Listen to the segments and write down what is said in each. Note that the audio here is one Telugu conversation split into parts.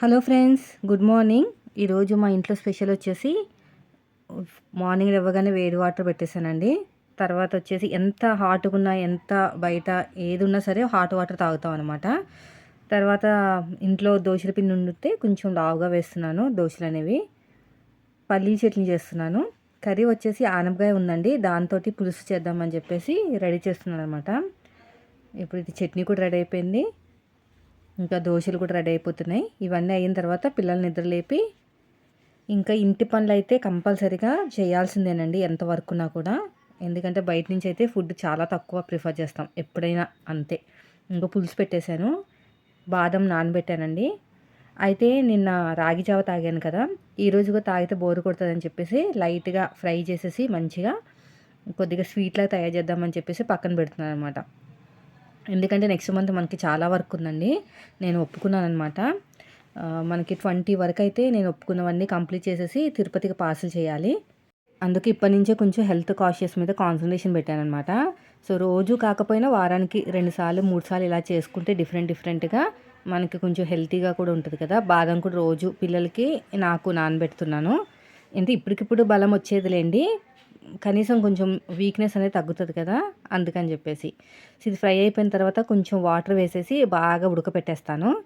Hello friends good morning. ఈరోజు మా ఇంట్లో స్పెషల్ వచ్చేసి మార్నింగ్ ఇవ్వగానే వేడి వాటర్ పెట్టేశానండి. తర్వాత వచ్చేసి ఎంత హాట్గా ఎంత బయట ఏది ఉన్నా సరే హాట్ వాటర్ తాగుతాం అనమాట తర్వాత ఇంట్లో దోశల పిండి ఉండితే కొంచెం లావుగా వేస్తున్నాను దోశలు అనేవి. పల్లీ చట్నీ చేస్తున్నాను. కర్రీ వచ్చేసి ఆనపకాయ ఉందండి దాంతో పులుసు చేద్దామని చెప్పేసి రెడీ చేస్తున్నాను అనమాట ఇప్పుడు ఇది చట్నీ కూడా రెడీ అయిపోయింది. ఇంకా దోశలు కూడా రెడీ అయిపోతున్నాయి. ఇవన్నీ అయిన తర్వాత పిల్లల్ని నిద్రలేపి ఇంకా ఇంటి పనులు అయితే కంపల్సరీగా చేయాల్సిందేనండి ఎంత వర్క్ ఉన్నా కూడా. ఎందుకంటే బయట నుంచి అయితే ఫుడ్ చాలా తక్కువ ప్రిఫర్ చేస్తాం. ఎప్పుడైనా అంతే. ఇంకా పులుసు పెట్టేశాను. బాదం నానబెట్టానండి. అయితే నిన్న రాగి జావ తాగాను కదా. ఈరోజు కూడా తాగితే బోరు కొడుతుందని చెప్పేసి లైట్గా ఫ్రై చేసేసి మంచిగా కొద్దిగా స్వీట్లా తయారు చేద్దామని చెప్పేసి పక్కన పెడుతున్నాను అనమాట ఎందుకంటే నెక్స్ట్ మంత్ మనకి చాలా వర్క్ ఉందండి. నేను ఒప్పుకున్నాను అనమాట మనకి ట్వంటీ వరకు అయితే నేను ఒప్పుకున్నవన్నీ కంప్లీట్ చేసేసి తిరుపతికి పార్సల్ చేయాలి. అందుకే ఇప్పటి నుంచే కొంచెం హెల్త్ కాషియస్ మీద కాన్సన్ట్రేషన్ పెట్టాను అనమాట సో రోజు కాకపోయినా వారానికి రెండు సార్లు మూడు సార్లు ఇలా చేసుకుంటే డిఫరెంట్ డిఫరెంట్గా మనకి కొంచెం హెల్తీగా కూడా ఉంటుంది కదా. బాదం కూడా రోజు పిల్లలకి నాకు నానబెడుతున్నాను. అంటే ఇప్పటికిప్పుడు బలం వచ్చేదిలేండి. కనీసం కొంచెం వీక్నెస్ అనేది తగ్గుతుంది కదా అందుకని చెప్పేసి. ఇది ఫ్రై అయిపోయిన తర్వాత కొంచెం వాటర్ వేసేసి బాగా ఉడకపెట్టేస్తాను.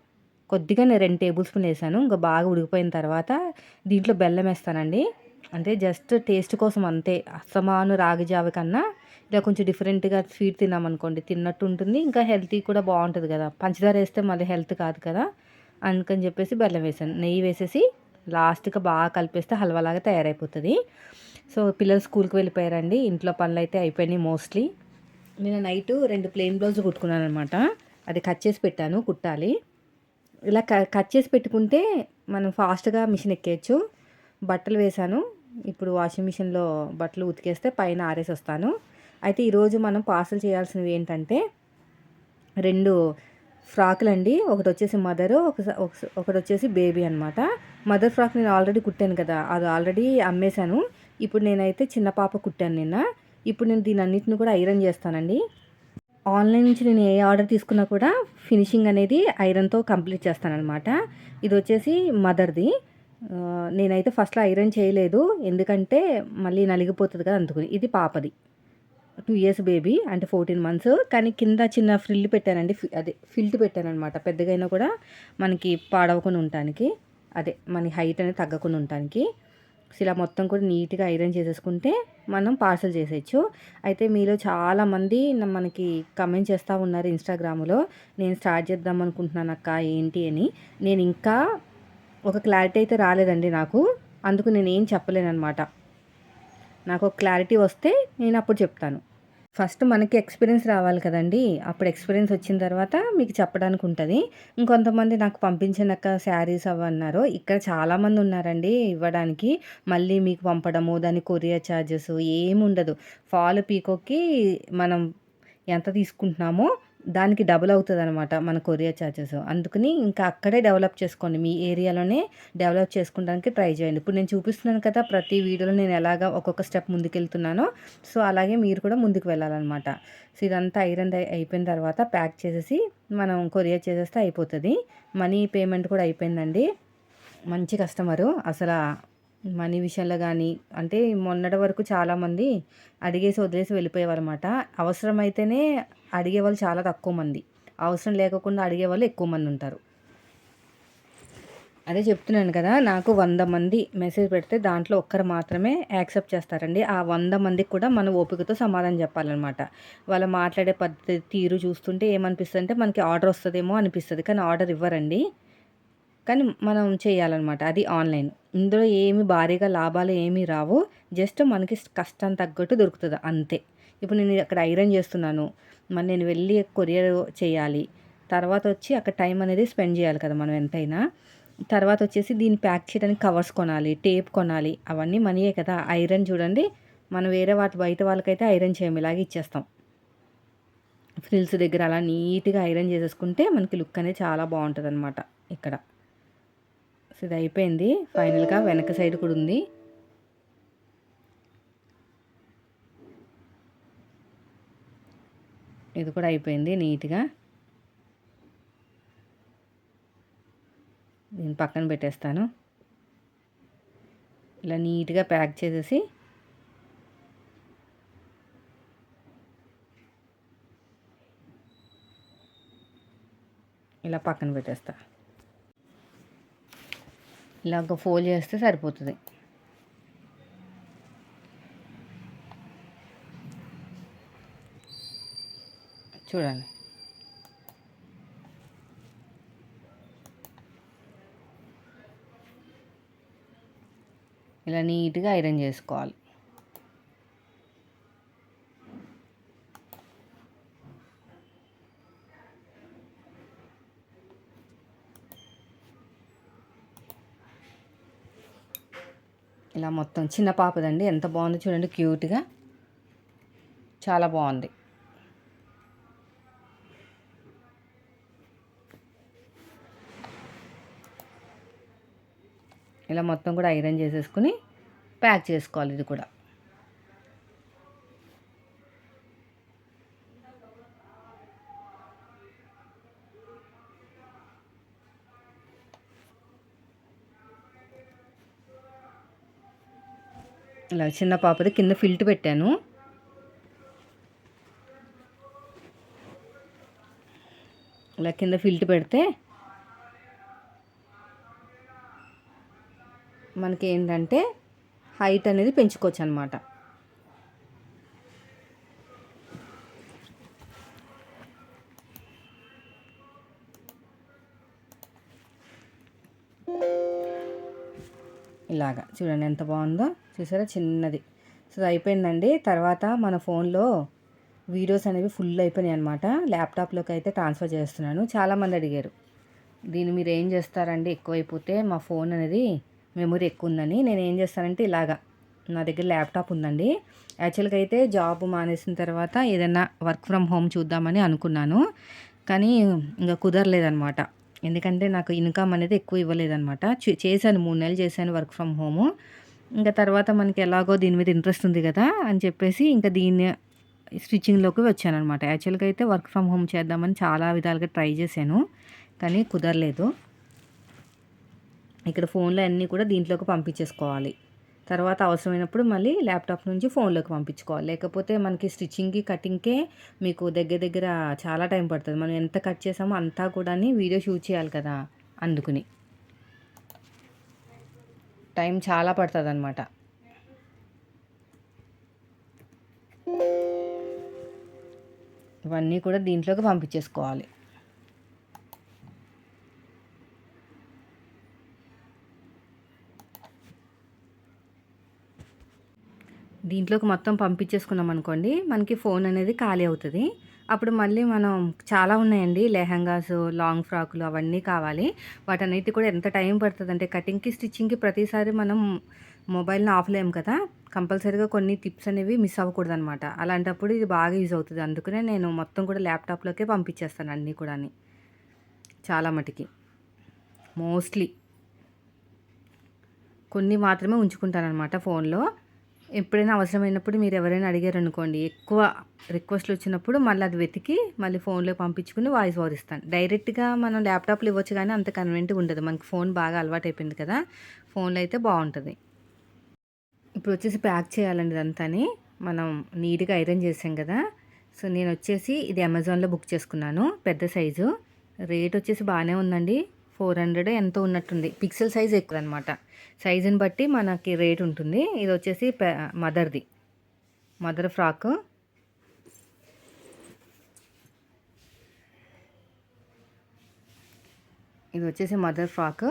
కొద్దిగా నేను రెండు టేబుల్ స్పూన్ వేసాను. ఇంకా బాగా ఉడికిపోయిన తర్వాత దీంట్లో బెల్లం వేస్తానండి. అంటే జస్ట్ టేస్ట్ కోసం అంతే. అస్తమాను రాగి జావ కన్నా ఇలా కొంచెం డిఫరెంట్గా స్వీట్ తిన్నామనుకోండి తిన్నట్టు ఉంటుంది. ఇంకా హెల్తీ కూడా బాగుంటుంది కదా. పంచదార వేస్తే మళ్ళీ హెల్త్ కాదు కదా. అందుకని చెప్పేసి బెల్లం వేసాను. నెయ్యి వేసేసి లాస్ట్గా బాగా కలిపేస్తే హల్వాలాగా తయారైపోతుంది. సో పిల్లలు స్కూల్కి వెళ్ళిపోయారండి. ఇంట్లో పనులు అయితే అయిపోయినాయి మోస్ట్లీ. నేను నైట్ రెండు ప్లెయిన్ బ్లౌజ్ కుట్టుకున్నాను అనమాట అది కట్ చేసి పెట్టాను కుట్టాలి. ఇలా కట్ చేసి పెట్టుకుంటే మనం ఫాస్ట్గా మిషన్ ఎక్కేయచ్చు. బట్టలు వేసాను ఇప్పుడు వాషింగ్ మిషన్లో బట్టలు ఉతికేస్తే పైన ఆరేసి వస్తాను. అయితే ఈరోజు మనం పార్సల్ చేయాల్సినవి ఏంటంటే రెండు ఫ్రాక్లు అండి ఒకటి వచ్చేసి మదరు ఒకటి వచ్చేసి బేబీ అనమాట మదర్ ఫ్రాక్ నేను ఆల్రెడీ కుట్టాను కదా. అది ఆల్రెడీ అమ్మేశాను. ఇప్పుడు నేనైతే చిన్న పాప కుట్టాను నిన్న. ఇప్పుడు నేను దీని అన్నిటిని కూడా ఐరన్ చేస్తానండి. ఆన్లైన్ నుంచి నేను ఏ ఆర్డర్ తీసుకున్నా కూడా ఫినిషింగ్ అనేది ఐరన్తో కంప్లీట్ చేస్తానమాట ఇది వచ్చేసి మదర్ది. నేనైతే ఫస్ట్లో ఐరన్ చేయలేదు. ఎందుకంటే మళ్ళీ నలిగిపోతుంది కదా అందుకుని. ఇది పాపది. టూ ఇయర్స్ బేబీ అంటే ఫోర్టీన్ మంత్స్. కానీ కింద చిన్న ఫ్రిల్ పెట్టానండి. అదే ఫిల్ట్ పెట్టానమాట పెద్దగైనా కూడా మనకి పాడవకుండా ఉండటానికి. అదే మన హైట్ అనేది తగ్గకుండా ఉండటానికి. ఇలా మొత్తం కూడా నీట్గా ఐరన్ చేసేసుకుంటే మనం పార్సల్ చేసేయచ్చు. అయితే మీలో చాలామంది మనకి కమెంట్ చేస్తూ ఉన్నారు ఇన్స్టాగ్రామ్లో. నేను స్టార్ట్ చేద్దాం అనుకుంటున్నాను అక్క ఏంటి అని. నేను ఇంకా ఒక క్లారిటీ అయితే రాలేదండి నాకు. అందుకు నేను ఏం చెప్పలేనమాట నాకు ఒక క్లారిటీ వస్తే నేను అప్పుడు చెప్తాను. ఫస్ట్ మనకి ఎక్స్పీరియన్స్ రావాలి కదండి. అప్పుడు ఎక్స్పీరియన్స్ వచ్చిన తర్వాత మీకు చెప్పడానికి ఉంటుంది. ఇంకొంతమంది నాకు పంపించినాక శారీస్ అవి అన్నారు. ఇక్కడ చాలామంది ఉన్నారండి ఇవ్వడానికి. మళ్ళీ మీకు పంపడము దాని కొరియర్ ఛార్జెస్ ఏమి ఉండదు ఫాల్ పీకోకి మనం ఎంత తీసుకుంటున్నామో దానికి డబుల్ అవుతుంది అనమాట మన కొరియర్ ఛార్జెస్ అందుకని ఇంకా అక్కడే డెవలప్ చేసుకోండి. మీ ఏరియాలోనే డెవలప్ చేసుకోవడానికి ట్రై చేయండి. ఇప్పుడు నేను చూపిస్తున్నాను కదా ప్రతి వీడియోలో నేను ఎలాగ ఒక్కొక్క స్టెప్ ముందుకెళ్తున్నానో. సో అలాగే మీరు కూడా ముందుకు వెళ్ళాలన్నమాట. సో ఇదంతా ఐరన్ అయిపోయిన తర్వాత ప్యాక్ చేసేసి మనం కొరియర్ చేసేస్తే అయిపోతుంది. మనీ పేమెంట్ కూడా అయిపోయిందండి. మంచి కస్టమరు. అసలు మనీ విషయంలో కానీ అంటే మొన్నటి వరకు చాలామంది అడిగేసి వదిలేసి వెళ్ళిపోయేవారు అనమాట అవసరమైతేనే అడిగే వాళ్ళు చాలా తక్కువ మంది. అవసరం లేకుండా అడిగే వాళ్ళు ఎక్కువ మంది ఉంటారు. అదే చెప్తున్నాను కదా నాకు వంద మంది మెసేజ్ పెడితే దాంట్లో ఒక్కరు మాత్రమే యాక్సెప్ట్ చేస్తారండి. ఆ వంద మందికి కూడా మన ఓపికతో సమాధానం చెప్పాలన్నమాట. వాళ్ళు మాట్లాడే పద్ధతి తీరు చూస్తుంటే ఏమనిపిస్తుంది అంటే మనకి ఆర్డర్ వస్తుందేమో అనిపిస్తుంది. కానీ ఆర్డర్ ఇవ్వరండి. కానీ మనం చేయాలన్నమాట. అది ఆన్లైన్. ఇందులో ఏమి భారీగా లాభాలు ఏమీ రావు. జస్ట్ మనకి కష్టం తగ్గట్టు దొరుకుతుంది. అంతే. ఇప్పుడు నేను అక్కడ ఐరన్ చేస్తున్నాను. మరి నేను వెళ్ళి కొరియర్ చేయాలి. తర్వాత వచ్చి అక్కడ టైం అనేది స్పెండ్ చేయాలి కదా మనం ఎంతైనా. తర్వాత వచ్చేసి దీన్ని ప్యాక్ చేయడానికి కవర్స్ కొనాలి టేప్ కొనాలి. అవన్నీ మనీయే కదా. ఐరన్ చూడండి. మనం వేరే వాటి బయట వాళ్ళకైతే ఐరన్ చేయము ఇచ్చేస్తాం. ఫ్రిల్స్ దగ్గర అలా నీట్గా ఐరన్ చేసేసుకుంటే మనకి లుక్ అనేది చాలా బాగుంటుంది అనమాట ఇక్కడ. సో ఇది అయిపోయింది ఫైనల్గా వెనక సైడ్ కూడా ఉంది. ఇది కూడా అయిపోయింది నీట్గా. దీన్ని పక్కన పెట్టేస్తాను. ఇలా నీట్గా ప్యాక్ చేసేసి ఇలా పక్కన పెట్టేస్తాను ఇలాగ ఫోల్డ్ చేస్తే సరిపోతుంది. చూడండి ఇలా నీట్గా ఐరన్ చేసుకోవాలి ఇలా మొత్తం చిన్న పాపదండి. ఎంత బాగుంది చూడండి. క్యూట్గా. చాలా బాగుంది. ఇలా మొత్తం కూడా ఐరన్ చేసేసుకుని ప్యాక్ చేసుకోవాలి ఇది కూడా. ఇలా చిన్న పాపది కింద ఫిల్ట్ పెట్టాను. ఇలా కింద ఫిల్ట్ పెడితే మనకి ఏంటంటే హైట్ అనేది పెంచుకోవచ్చు అనమాట ఇలాగా. చూడండి ఎంత బాగుందో. చూసారా? చిన్నది. సో అయిపోయిందండి. తర్వాత మన ఫోన్లో వీడియోస్ అనేవి ఫుల్ అయిపోయినాయి అనమాట ల్యాప్టాప్లోకి అయితే ట్రాన్స్ఫర్ చేస్తున్నాను. చాలామంది అడిగారు దీన్ని మీరు ఏం చేస్తారండి? ఎక్కువైపోతే మా ఫోన్ అనేది మెమొరీ ఎక్కువ ఉందని నేను ఏం చేస్తానంటే ఇలాగా నా దగ్గర ల్యాప్టాప్ ఉందండి. యాక్చువల్గా అయితే జాబ్ మానేసిన తర్వాత ఏదైనా వర్క్ ఫ్రమ్ హోమ్ చూద్దామని అనుకున్నాను. కానీ ఇంకా కుదరలేదనమాట ఎందుకంటే నాకు ఇన్కమ్ అనేది ఎక్కువ ఇవ్వలేదనమాట చేశాను మూడు నెలలు చేశాను వర్క్ ఫ్రమ్ హోము ఇంకా తర్వాత మనకి ఎలాగో దీని మీద ఇంట్రెస్ట్ ఉంది కదా అని చెప్పేసి ఇంకా దీన్ని స్టిచ్చింగ్లోకి వచ్చాను అనమాట యాక్చువల్గా అయితే వర్క్ ఫ్రమ్ హోమ్ చేద్దామని చాలా విధాలుగా ట్రై చేశాను కానీ కుదరలేదు. ఇక్కడ ఫోన్లో అన్నీ కూడా దీంట్లోకి పంపించేసుకోవాలి. తర్వాత అవసరమైనప్పుడు మళ్ళీ ల్యాప్టాప్ నుంచి ఫోన్లోకి పంపించుకోవాలి. లేకపోతే మనకి స్టిచ్చింగ్కి కటింగ్కే మీకు దగ్గర దగ్గర చాలా టైం పడుతుంది. మనం ఎంత కట్ చేసామో అంతా కూడా వీడియో షూట్ చేయాలి కదా అందుకుని. టైం చాలా పడుతుంది అనమాట ఇవన్నీ కూడా దీంట్లోకి పంపించేసుకోవాలి. దీంట్లోకి మొత్తం పంపించేసుకున్నాం అనుకోండి మనకి ఫోన్ అనేది ఖాళీ అవుతుంది. అప్పుడు మళ్ళీ మనం చాలా ఉన్నాయండి లెహంగాస్ లాంగ్ ఫ్రాకులు అవన్నీ కావాలి. వాటన్నిటి కూడా ఎంత టైం పడుతుంది అంటే కటింగ్కి స్టిచ్చింగ్కి ప్రతిసారి మనం మొబైల్ని ఆఫ్లేం కదా కంపల్సరీగా కొన్ని టిప్స్ అనేవి మిస్ అవ్వకూడదు అనమాట అలాంటప్పుడు ఇది బాగా యూజ్ అవుతుంది. అందుకనే నేను మొత్తం కూడా ల్యాప్టాప్లోకే పంపించేస్తాను అన్నీ కూడా చాలా మటుకి. మోస్ట్లీ. కొన్ని మాత్రమే ఉంచుకుంటాను అనమాట ఫోన్లో. ఎప్పుడైనా అవసరమైనప్పుడు మీరు ఎవరైనా అడిగారు అనుకోండి ఎక్కువ రిక్వెస్ట్లు వచ్చినప్పుడు మళ్ళీ అది వెతికి మళ్ళీ ఫోన్లో పంపించుకుని వాయిస్ ఓవర్ ఇస్తాను. డైరెక్ట్గా మనం ల్యాప్టాప్లో ఇవ్వచ్చు కానీ అంత కన్వెంట్గా ఉండదు. మనకి ఫోన్ బాగా అలవాటు అయిపోయింది కదా ఫోన్లో అయితే బాగుంటుంది. ఇప్పుడు వచ్చేసి ప్యాక్ చేయాలండి ఇదంతాని. మనం నీట్గా ఐరన్ చేసాం కదా సో నేను వచ్చేసి ఇది అమెజాన్లో బుక్ చేసుకున్నాను పెద్ద సైజు రేట్ వచ్చేసి బాగానే ఉందండి. ఫోర్ హండ్రెడ్ ఎంతో ఉన్నట్టుంది. పిక్సెల్ సైజ్ ఎక్కువ అనమాట సైజుని బట్టి మనకి రేట్ ఉంటుంది. ఇది వచ్చేసి మదర్ది. Mother frock. ఇది వచ్చేసి మదర్ ఫ్రాక్.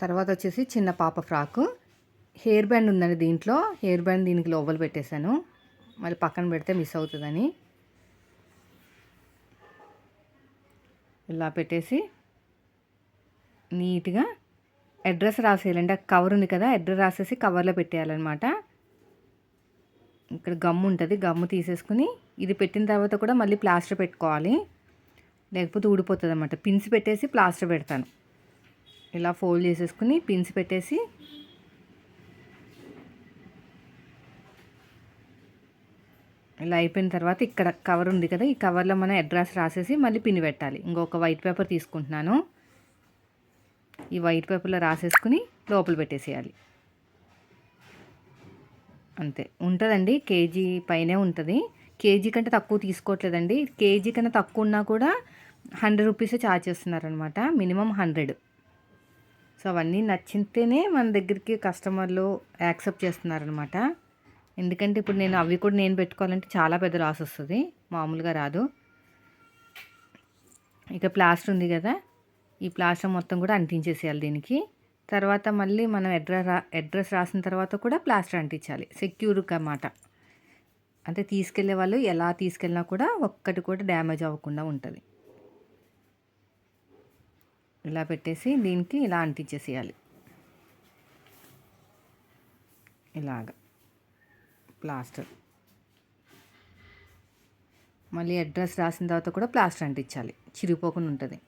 తర్వాత వచ్చేసి చిన్న పాప ఫ్రాక్. హెయిర్ బ్యాండ్ ఉందండి దీంట్లో. హెయిర్ బ్యాండ్ దీనికి లోపల పెట్టేశాను. మళ్ళీ పక్కన పెడితే మిస్ అవుతుందని. ఇలా పెట్టేసి నీట్గా అడ్రస్ రాసేయాలంటే కవర్ ఉంది కదా అడ్రస్ రాసేసి కవర్లో పెట్టేయాలన్నమాట. ఇక్కడ గమ్ము ఉంటుంది గమ్ము తీసేసుకుని ఇది పెట్టిన తర్వాత కూడా మళ్ళీ ప్లాస్టర్ పెట్టుకోవాలి. లేకపోతే ఊడిపోతుంది అనమాట పిన్స్ పెట్టేసి ప్లాస్టర్ పెడతాను. ఇలా ఫోల్డ్ చేసేసుకుని పిన్స్ పెట్టేసి ఇలా అయిపోయిన తర్వాత ఇక్కడ కవర్ ఉంది కదా ఈ కవర్లో మనం అడ్రస్ రాసేసి మళ్ళీ పిన్ పెట్టాలి. ఇంకొక వైట్ పేపర్ తీసుకుంటున్నాను. ఈ వైట్ పేపర్లో రాసేసుకుని లోపల పెట్టేసేయాలి. అంతే. ఉంటుందండి. కేజీ పైనే ఉంటుంది. కేజీ కంటే తక్కువ తీసుకోవట్లేదండి. కేజీ కన్నా తక్కువ ఉన్నా కూడా హండ్రెడ్ రూపీసే ఛార్జ్ చేస్తున్నారనమాట మినిమం హండ్రెడ్ సో అవన్నీ నచ్చితేనే మన దగ్గరికి కస్టమర్లు యాక్సెప్ట్ చేస్తున్నారనమాట ఎందుకంటే ఇప్పుడు నేను అవి కూడా నేను పెట్టుకోవాలంటే చాలా పెద్ద లాస్ వస్తుంది. మామూలుగా రాదు. ఇక ప్లాస్టర్ ఉంది కదా. ఈ ప్లాస్టర్ మొత్తం కూడా అంటించేసేయాలి దీనికి. తర్వాత మళ్ళీ మనం అడ్రస్ రా అడ్రస్ రాసిన తర్వాత కూడా ప్లాస్టర్ అంటించాలి. సెక్యూర్గా అన్నమాట అంటే తీసుకెళ్ళే వాళ్ళు ఎలా తీసుకెళ్ళినా కూడా ఒక్కటి కూడా డ్యామేజ్ అవ్వకుండా ఉంటుంది. ఇలా పెట్టేసి దీనికి ఇలా అంటించేసేయాలి. ఇలాగా. ప్లాస్టర్. మళ్ళీ అడ్రస్ రాసిన తర్వాత కూడా ప్లాస్టర్ అంటించాలి చిరిగిపోకుండా ఉంటుంది.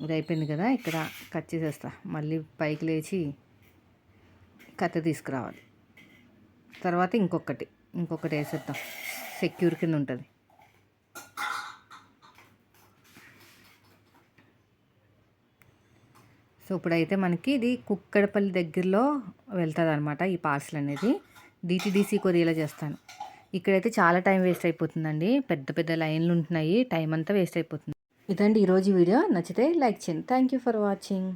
ఇది అయిపోయింది కదా ఇక్కడ కట్ చేసేస్తా. మళ్ళీ పైకి లేచి కత్తి తీసుకురావాలి. తర్వాత ఇంకొకటి. ఇంకొకటి వేసేద్దాం. సెక్యూర్ కింద ఉంటుంది. సో ఇప్పుడైతే మనకి ఇది కుక్కడపల్లి దగ్గరలో వెళ్తుంది అనమాట ఈ పార్సల్ అనేది. డిటీడీసీ కొరియలో చేస్తాను. ఇక్కడైతే చాలా టైం వేస్ట్ అయిపోతుందండి. పెద్ద పెద్ద లైన్లు ఉంటున్నాయి. టైం అంతా వేస్ట్ అయిపోతుంది. ఇదండి ఈరోజు వీడియో. నచ్చితే లైక్ చేయండి. Thank you for watching.